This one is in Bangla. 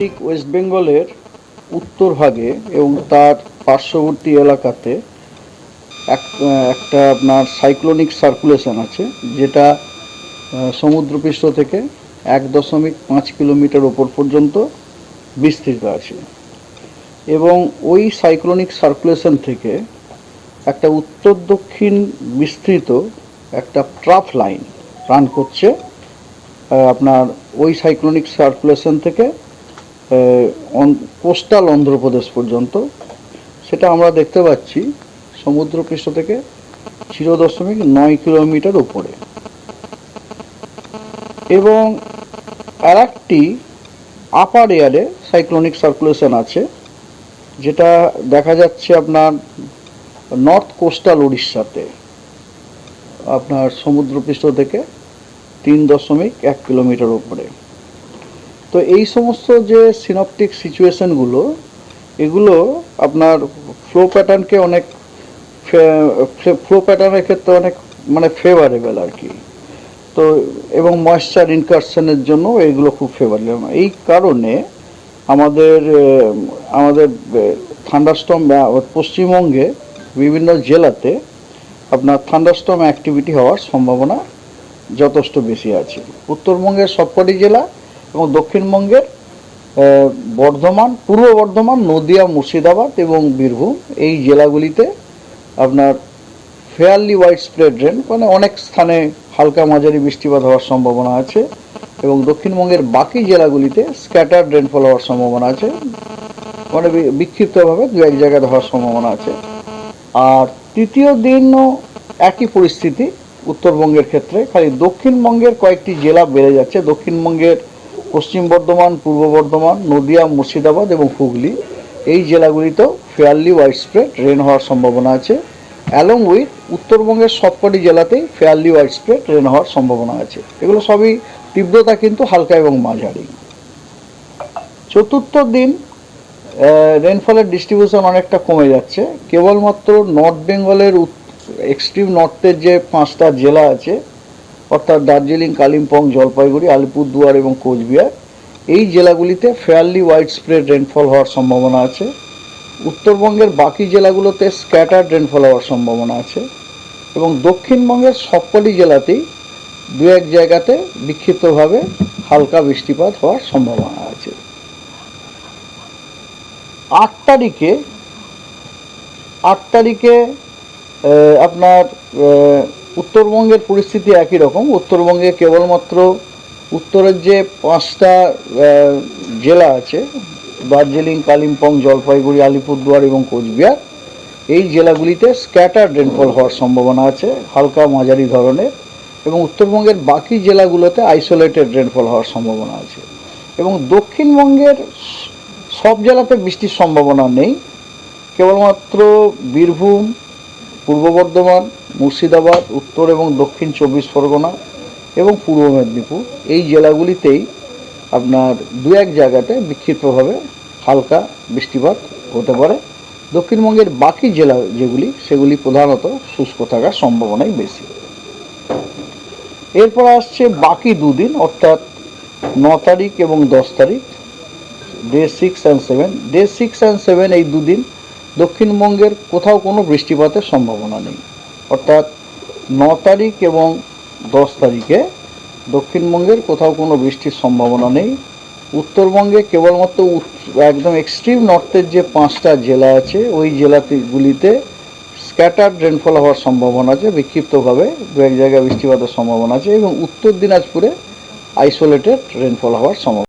ঠিক ওয়েস্ট বেঙ্গলের উত্তর ভাগে এবং তার পার্শ্ববর্তী এলাকাতে এক, একটা আপনার সাইক্লোনিক সার্কুলেশন আছে, যেটা সমুদ্রপৃষ্ঠ থেকে এক দশমিক পাঁচ কিলোমিটার ওপর পর্যন্ত বিস্তৃত আছে। এবং ওই সাইক্লোনিক সার্কুলেশন থেকে একটা উত্তর দক্ষিণ বিস্তৃত একটা ট্রাফ লাইন রান করছে আপনার ওই সাইক্লোনিক সার্কুলেশন থেকে কোস্টাল অন্ধ্রপ্রদেশ পর্যন্ত, সেটা আমরা দেখতে পাচ্ছি সমুদ্রপৃষ্ঠ থেকে জিরো দশমিক নয় কিলোমিটার উপরে। এবং আর একটি আপার এয়ারে সাইক্লোনিক সার্কুলেশন আছে, যেটা দেখা যাচ্ছে আপনার নর্থ কোস্টাল উড়িষ্যাতে আপনার সমুদ্রপৃষ্ঠ থেকে তিন দশমিক এক কিলোমিটার উপরে। তো এই সমস্ত যে সিনপটিক সিচুয়েশনগুলো এগুলো আপনার ফ্লো প্যাটার্নকে অনেক ফ্লো প্যাটার্নের ক্ষেত্রে অনেক মানে ফেভারেবল আর কি। তো, এবং ময়েশ্চার ইনকারশনের জন্য এগুলো খুব ফেভারেবল এই কারণে আমাদের আমাদের থান্ডারস্টম পশ্চিমবঙ্গে বিভিন্ন জেলাতে আপনার থান্ডারস্টম অ্যাক্টিভিটি হওয়ার সম্ভাবনা যথেষ্ট বেশি আছে। উত্তরবঙ্গের সবকটি জেলা এবং দক্ষিণবঙ্গের বর্ধমান, পূর্ব বর্ধমান, নদিয়া, মুর্শিদাবাদ এবং বীরভূম এই জেলাগুলিতে আপনার ফেয়ারলি ওয়াইড স্প্রেড রেন মানে অনেক স্থানে হালকা মাঝারি বৃষ্টিপাত হওয়ার সম্ভাবনা আছে এবং দক্ষিণবঙ্গের বাকি জেলাগুলিতে স্ক্যাটার্ড রেনফল হওয়ার সম্ভাবনা আছে। মানে বিক্ষিপ্তভাবে দু এক জায়গায় হওয়ার সম্ভাবনা আছে। আর তৃতীয় দিনও একই পরিস্থিতি উত্তরবঙ্গের ক্ষেত্রে। খালি দক্ষিণবঙ্গের কয়েকটি জেলা বেড়ে যাচ্ছে। দক্ষিণবঙ্গের পশ্চিম বর্ধমান, পূর্ব বর্ধমান, নদিয়া, মুর্শিদাবাদ এবং হুগলি। এই জেলাগুলিতেও ফেয়ারলি ওয়াইড স্প্রেড রেন হওয়ার সম্ভাবনা আছে। অ্যালং উইথ উত্তরবঙ্গের সবকটি জেলাতেই ফেয়ারলি ওয়াইড স্প্রেড রেন হওয়ার সম্ভাবনা আছে। এগুলো সবই তীব্রতা কিন্তু হালকা এবং মাঝারি। চতুর্থ দিন রেনফলের ডিস্ট্রিবিউশন অনেকটা কমে যাচ্ছে। কেবলমাত্র নর্থ বেঙ্গলের এক্সট্রিম নর্থের যে পাঁচটা জেলা আছে অর্থাৎ দার্জিলিং, কালিম্পং, জলপাইগুড়ি, আলিপুরদুয়ার এবং কোচবিহার। এই জেলাগুলিতে ফেয়ারলি ওয়াইড স্প্রেড রেনফল হওয়ার সম্ভাবনা আছে। উত্তরবঙ্গের বাকি জেলাগুলোতে স্ক্যাটার রেনফল হওয়ার সম্ভাবনা আছে এবং দক্ষিণবঙ্গের সবকটি জেলাতেই দু এক জায়গাতে বিক্ষিপ্তভাবে হালকা বৃষ্টিপাত হওয়ার সম্ভাবনা আছে। আট তারিখে আট তারিখে আপনার উত্তরবঙ্গের পরিস্থিতি একই রকম। উত্তরবঙ্গে কেবলমাত্র উত্তরের যে পাঁচটা জেলা আছে। দার্জিলিং, কালিম্পং, জলপাইগুড়ি, আলিপুরদুয়ার এবং কোচবিহার। এই জেলাগুলিতে স্ক্যাটার রেনফল হওয়ার সম্ভাবনা আছে, হালকা মাঝারি ধরনের। এবং উত্তরবঙ্গের বাকি জেলাগুলোতে আইসোলেটেড রেনফল হওয়ার সম্ভাবনা আছে। এবং দক্ষিণবঙ্গের সব জেলাতে বৃষ্টির সম্ভাবনা নেই। কেবলমাত্র বীরভূম, পূর্ব বর্ধমান মুর্শিদাবাদ, উত্তর এবং দক্ষিণ চব্বিশ পরগনা এবং পূর্ব মেদিনীপুর। এই জেলাগুলিতেই আপনার দু এক জায়গাতে বিক্ষিপ্তভাবে হালকা বৃষ্টিপাত হতে পারে। দক্ষিণবঙ্গের বাকি জেলা যেগুলি, সেগুলি প্রধানত শুষ্ক থাকার সম্ভাবনাই বেশি। এরপর আসছে বাকি দুদিন, অর্থাৎ ন তারিখ এবং দশ তারিখ, day six and seven. Day six and seven এই দুদিন দক্ষিণবঙ্গের কোথাও কোনো বৃষ্টিপাতের সম্ভাবনা নেই। অর্থাৎ ন তারিখ এবং দশ তারিখে দক্ষিণবঙ্গের কোথাও কোনো বৃষ্টির সম্ভাবনা নেই। উত্তরবঙ্গে কেবলমাত্র একদম এক্সট্রিম নর্থের যে পাঁচটা জেলা আছে, ওই জেলাগুলিতে স্ক্যাটার্ড রেনফল হওয়ার সম্ভাবনা আছে, বিক্ষিপ্তভাবে দু এক জায়গায় বৃষ্টিপাতের সম্ভাবনা আছে এবং উত্তর দিনাজপুরে আইসোলেটেড রেনফল হওয়ার সম্ভাবনা